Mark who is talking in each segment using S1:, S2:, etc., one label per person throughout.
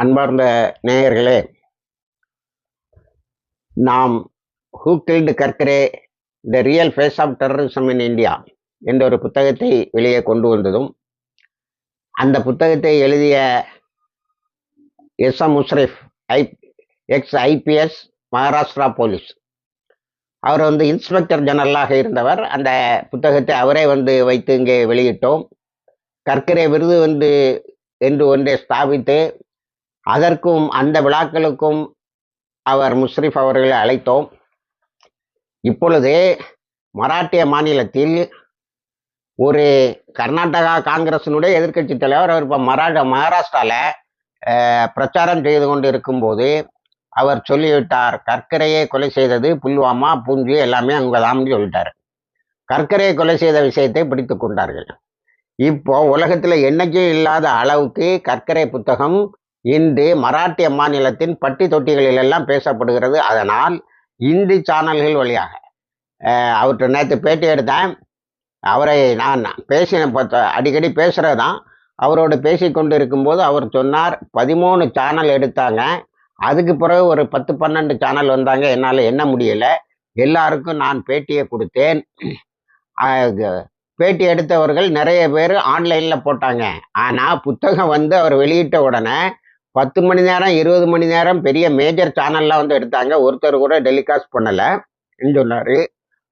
S1: அன்பார்ந்த நேயர்களே நாம் who killed Karkare the real face of terrorism in India என்ற ஒரு புத்தகத்தை வெளியே கொண்டு வந்ததும் அந்த புத்தகத்தை எழுதிய S M Mushrif I ex IPS Maharashtra police. அவர் வந்து இன்ஸ்பெக்டர் ஜெனரலாக இருந்தவர். அந்த புத்தகத்தை அவரே வந்து வைத்து இங்கே வெளியிட்டோம். கற்கரை விருது வந்து என்று ஒன்றை ஸ்தாபித்து அதற்கும் அந்த விழாக்களுக்கும் அவர் முஷ்ரிஃப் அவர்களை அழைத்தோம். இப்பொழுது மராட்டிய மாநிலத்தில் ஒரு கர்நாடகா காங்கிரசினுடைய எதிர்க்கட்சி தலைவர் அவர் இப்போ மராட மகாராஷ்டிராவில் பிரச்சாரம் செய்து கொண்டு இருக்கும்போது அவர் சொல்லிவிட்டார் கற்கரையை கொலை செய்தது புல்வாமா பூஞ்சி எல்லாமே அங்கே தான் சொல்லிட்டார். கற்கரையை கொலை செய்த விஷயத்தை பிடித்து கொண்டார்கள். இப்போ உலகத்தில் என்னைக்கும் இல்லாத அளவுக்கு கற்கரை புத்தகம் இன்று மராட்டிய மாநிலத்தின் பட்டி தொட்டிகளில் எல்லாம் பேசப்படுகிறது. அதனால் இந்தி சேனல்கள் வழியாக அவர்கிட்ட நேற்று பேட்டி எடுத்தேன். அவரை நான் பேசின அடிக்கடி பேசுகிறது தான் அவரோடு பேசி கொண்டு இருக்கும்போது அவர் சொன்னார் பதிமூணு சேனல் எடுத்தாங்க. அதுக்கு பிறகு ஒரு பத்து பன்னெண்டு சேனல் வந்தாங்க. என்னால் என்ன முடியலை. எல்லாருக்கும் நான் பேட்டியை கொடுத்தேன். பேட்டி எடுத்தவர்கள் நிறைய பேர் ஆன்லைனில் போட்டாங்க. ஆனால் புத்தகம் வந்து அவர் வெளியிட்ட உடனே பத்து மணி நேரம் இருபது மணி நேரம் பெரிய மேஜர் சேனல்லாம் வந்து எடுத்தாங்க. ஒருத்தர் கூட டெலிகாஸ்ட் பண்ணலை. சொன்னார்.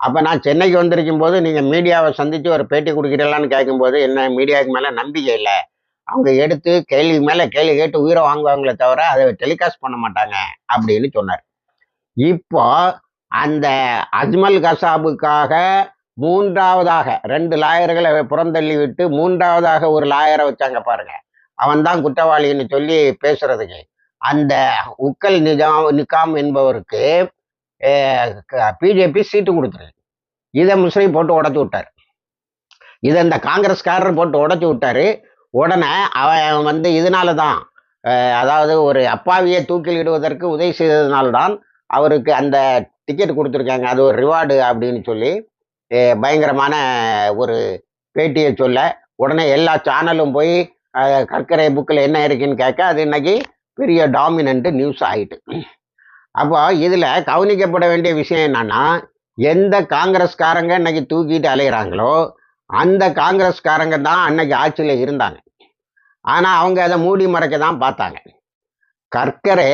S1: அப்போ நான் சென்னைக்கு வந்திருக்கும் போது நீங்கள் மீடியாவை சந்தித்து ஒரு பேட்டி கொடுக்குறீங்களான்னு கேட்கும்போது என்ன மீடியாவுக்கு மேலே நம்பிக்கை இல்லை. அவங்க எடுத்து கேள்வி மேலே கேள்வி கேட்டு உயிரை வாங்குவாங்களே தவிர அதை டெலிகாஸ்ட் பண்ண மாட்டாங்க அப்படின்னு சொன்னார். இப்போ அந்த அஜ்மல் கசாபுக்காக மூன்றாவதாக ரெண்டு லாயர்களை புறந்தள்ளி விட்டு மூன்றாவதாக ஒரு லாயரை வச்சாங்க பாருங்க. அவன்தான் குற்றவாளின்னு சொல்லி பேசுறதுக்கு. அந்த உக்கல் நிஜாம் நிக்காம் என்பவருக்கு பிஜேபி சீட்டு கொடுத்துரு இதை முஸ்லீம் போட்டு உடச்சி விட்டார். இதை இந்த காங்கிரஸ்காரர் போட்டு உடச்சி விட்டாரு. உடனே அவன் வந்து இதனால தான் அதாவது ஒரு அப்பாவியை தூக்கிலிடுவதற்கு உதவி செய்ததுனால்தான் அவருக்கு அந்த டிக்கெட் கொடுத்துருக்காங்க. அது ஒரு ரிவார்டு அப்படின்னு சொல்லி பயங்கரமான ஒரு பேட்டியை சொல்ல உடனே எல்லா சேனலும் போய் கற்கரை புக்கில் என்ன இருக்குன்னு கேட்க அது இன்னைக்கு பெரிய டாமினன்ட் நியூஸ் ஆகிட்டு அப்போ இதில் கவனிக்கப்பட வேண்டிய விஷயம் என்னன்னா எந்த காங்கிரஸ்காரங்க இன்னைக்கு தூக்கிட்டு அலைகிறாங்களோ அந்த காங்கிரஸ்காரங்க தான் அன்னைக்கு ஆட்சியில் இருந்தாங்க. ஆனால் அவங்க அதை மூடி மறைக்க தான் பார்த்தாங்க. கற்கரை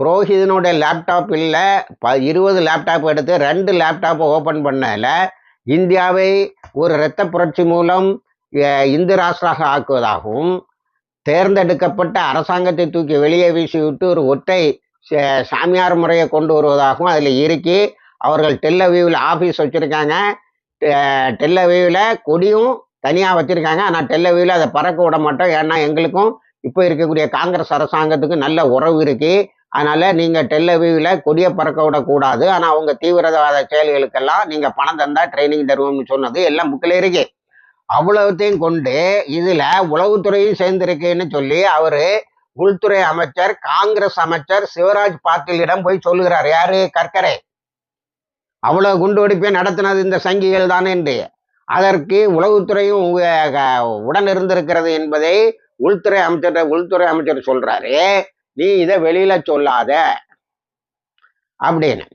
S1: புரோஹிதனுடைய லேப்டாப் இல்லை ப இருபது லேப்டாப் எடுத்து ரெண்டு லேப்டாப்பை ஓப்பன் பண்ணல இந்தியாவை ஒரு இரத்த புரட்சி மூலம் இந்து ராஷ்டிராக ஆக்குவதாகவும் தேர்ந்தெடுக்கப்பட்ட அரசாங்கத்தை தூக்கி வெளியே வீசி விட்டு ஒரு ஒற்றை சாமியார் முறையை கொண்டு வருவதாகவும் அதில் இருக்கி அவர்கள் டெல்லவியூவில் ஆஃபீஸ் வச்சுருக்காங்க. டெல்லவியூவில் கொடியும் தனியாக வச்சுருக்காங்க. ஆனால் டெல்லவியூவில் அதை பறக்க விட மாட்டோம். ஏன்னா எங்களுக்கும் இப்போ இருக்கக்கூடிய காங்கிரஸ் அரசாங்கத்துக்கு நல்ல உறவு இருக்குது அதனால் நீங்கள் டெல்லவியூவில் கொடியை பறக்க விடக்கூடாது. ஆனால் அவங்க தீவிரவாத செயல்களுக்கெல்லாம் நீங்கள் பணம் தந்தால் ட்ரைனிங் தருவோம்னு சொன்னது எல்லாம் புக்கில் இருக்கு. அவ்வளவுத்தையும் கொண்டு இதுல உளவுத்துறையும் சேர்ந்திருக்குன்னு சொல்லி அவரு உள்துறை அமைச்சர் காங்கிரஸ் அமைச்சர் சிவராஜ் பாட்டீலிடம் போய் சொல்லுகிறார். யாரு? கற்கரை அவ்வளவு குண்டுவெடிப்பை நடத்தினது இந்த சங்கிகள் தான் என்று. அதற்கு உளவுத்துறையும் உடன் இருந்திருக்கிறது என்பதை உள்துறை அமைச்சர் உள்துறை அமைச்சர் சொல்றாரு. நீ இதை வெளியில சொல்லாத. அப்படின்னு.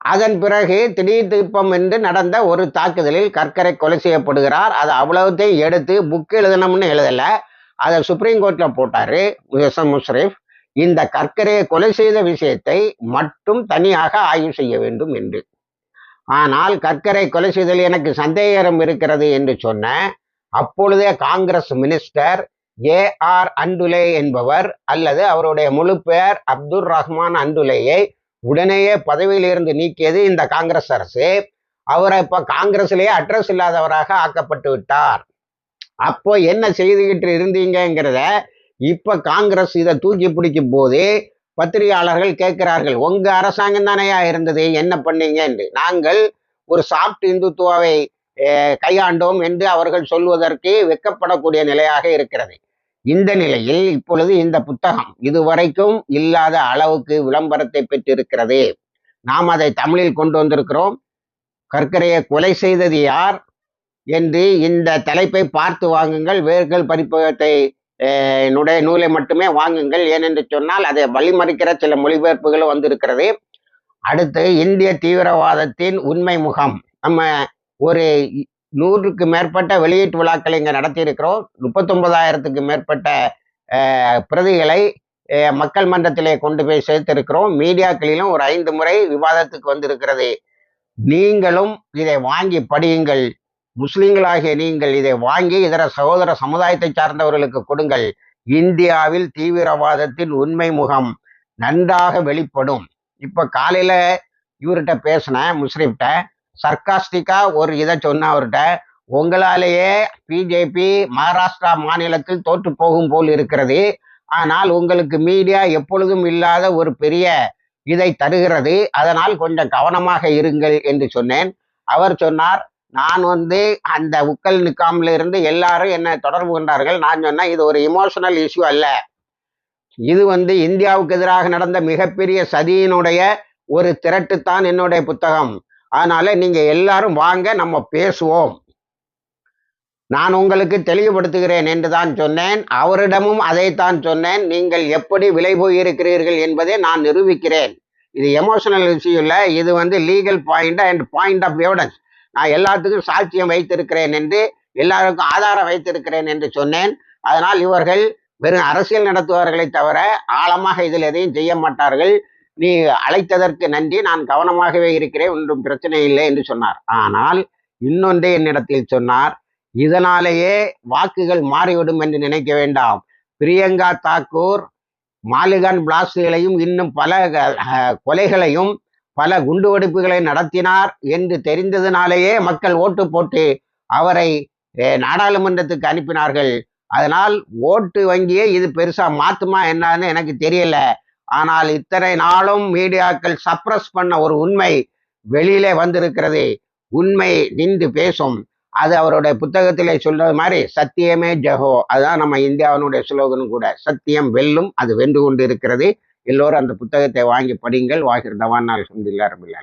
S1: அதன் பிறகு திடீர் திருப்பம் என்று நடந்த ஒரு தாக்குதலில் கற்கரை கொலை செய்யப்படுகிறார். அது அவ்வளவுத்தையும் எடுத்து புக் எழுதணும்னு எழுதலை. அதை சுப்ரீம் கோர்ட்டில் போட்டாரு எஸ் எம் இந்த கற்கரையை கொலை செய்த விஷயத்தை மட்டும் தனியாக ஆய்வு செய்ய வேண்டும் என்று. ஆனால் கற்கரை கொலை செய்தல் எனக்கு சந்தேகம் இருக்கிறது என்று சொன்ன அப்பொழுதே Congress minister A R Antulay என்பவர் அல்லது அவருடைய முழு பெயர் அப்துல் ரஹ்மான் அண்டுலேயை உடனேயே பதவியிலிருந்து நீக்கியது இந்த காங்கிரஸ் அரசு. அவரை இப்ப காங்கிரஸ்லேயே அட்ரஸ் இல்லாதவராக ஆக்கப்பட்டு விட்டார். அப்போ என்ன செய்துகிட்டு இருந்தீங்கிறத இப்ப காங்கிரஸ் இதை தூக்கி பிடிக்கும் போது பத்திரிகையாளர்கள் கேட்கிறார்கள் உங்க அரசாங்கம் தானையா இருந்தது? என்ன பண்ணீங்க? என்று. நாங்கள் ஒரு சாஃப்ட் இந்துத்துவாவை கையாண்டோம் என்று அவர்கள் சொல்வதற்கு வெக்கப்படக்கூடிய நிலையாக இருக்கிறது. இந்த நிலையில் இப்பொழுது இந்த புத்தகம் இதுவரைக்கும் இல்லாத அளவுக்கு விளம்பரத்தை பெற்றிருக்கிறது. நாம் அதை தமிழில் கொண்டு வந்திருக்கிறோம். கற்கரையை கொலை செய்தது யார் என்று இந்த தலைப்பை பார்த்து வாங்குங்கள். வேர்கள் பரிப்பகத்தை என்னுடைய நூலை மட்டுமே வாங்குங்கள். ஏனென்று சொன்னால் அதை வழிமறிக்கிற சில மொழிபெயர்ப்புகளும் வந்திருக்கிறது. அடுத்து இந்திய தீவிரவாதத்தின் உண்மை முகம். நம்ம ஒரு நூறுக்கு மேற்பட்ட வெளியீட்டு விழாக்களை இங்கே நடத்தியிருக்கிறோம். முப்பத்தொன்பதாயிரத்துக்கு மேற்பட்ட பிரதிகளை மக்கள் மன்றத்திலே கொண்டு போய் சேர்த்திருக்கிறோம். மீடியாக்களிலும் ஒரு ஐந்து முறை விவாதத்துக்கு வந்திருக்கிறது. நீங்களும் இதை வாங்கி படியுங்கள். முஸ்லிம்களாகிய நீங்கள் இதை வாங்கி இதர சகோதர சமுதாயத்தை சார்ந்தவர்களுக்கு கொடுங்கள். இந்தியாவில் தீவிரவாதத்தின் உண்மை முகம் நன்றாக வெளிப்படும். இப்போ காலையில் இவர்கிட்ட பேசினேன் முஸ்லிம்கிட்ட சர்க்காஸ்டிக்கா ஒரு இதை சொன்ன அவர்கிட்ட உங்களாலேயே பிஜேபி மகாராஷ்டிரா மாநிலத்தில் தோற்று போகும் போல் இருக்கிறது. ஆனால் உங்களுக்கு மீடியா எப்பொழுதும் இல்லாத ஒரு பெரிய இதை தருகிறது. அதனால் கொஞ்சம் கவனமாக இருங்கள் என்று சொன்னேன். அவர் சொன்னார் நான் வந்து அந்த உக்கல் நிக்காமில் இருந்து எல்லாரும் என்னை தொடர்பு கொண்டார்கள். நான் சொன்னேன் இது ஒரு இமோஷனல் இஷ்யூ அல்ல. இது வந்து இந்தியாவுக்கு எதிராக நடந்த மிகப்பெரிய சதியினுடைய ஒரு திரட்டுத்தான் என்னுடைய புத்தகம். அதனால நீங்க எல்லாரும் வாங்க நம்ம பேசுவோம். நான் உங்களுக்கு தெளிவுபடுத்துகிறேன் என்று தான் சொன்னேன். அவரிடமும் அதைத்தான் சொன்னேன். நீங்கள் எப்படி விலை போயிருக்கிறீர்கள் என்பதை நான் நிரூபிக்கிறேன். இது எமோஷனல் இஷ்யூ இல்லை. இது வந்து legal point and point of evidence நான் எல்லாத்துக்கும் சாட்சியம் வைத்திருக்கிறேன் என்று எல்லாருக்கும் ஆதாரம் வைத்திருக்கிறேன் என்று சொன்னேன். அதனால் இவர்கள் வெறும் அரசியல் நடத்துவார்களை தவிர ஆழமாக இதில் எதையும் செய்ய மாட்டார்கள். நீ அழைத்ததற்கு நன்றி. நான் கவனமாகவே இருக்கிறேன். ஒன்றும் பிரச்சனை இல்லை என்று சொன்னார். ஆனால் இன்னொன்றே என்னிடத்தில் சொன்னார். இதனாலேயே வாக்குகள் மாறிவிடும் என்று நினைக்க வேண்டாம். பிரியங்கா தாக்கூர் மாலிகான் பிளாஸ்டுகளையும் இன்னும் பல கொலைகளையும் பல குண்டுவெடிப்புகளை நடத்தினார் என்று தெரிந்ததினாலேயே மக்கள் ஓட்டு போட்டு அவரை நாடாளுமன்றத்துக்கு அனுப்பினார்கள். அதனால் ஓட்டு வங்கியே இது பெருசா மாத்துமா என்னன்னு எனக்கு தெரியல. ஆனால் இத்தனை நாளும் மீடியாக்கள் சப்ரஸ் பண்ண ஒரு உண்மை வெளியிலே வந்திருக்கிறது. உண்மை நின்று பேசும். அது அவருடைய புத்தகத்திலே சொல்றது மாதிரி சத்தியமே ஜெகோ. அதுதான் நம்ம இந்தியாவினுடைய சுலோகனும் கூட. சத்தியம் வெல்லும் அது வென்று கொண்டு இருக்கிறது. எல்லோரும் அந்த புத்தகத்தை வாங்கி படிங்கள். வாகிர் தவான் அல்ஹம்துலில்லாஹ் ரபில்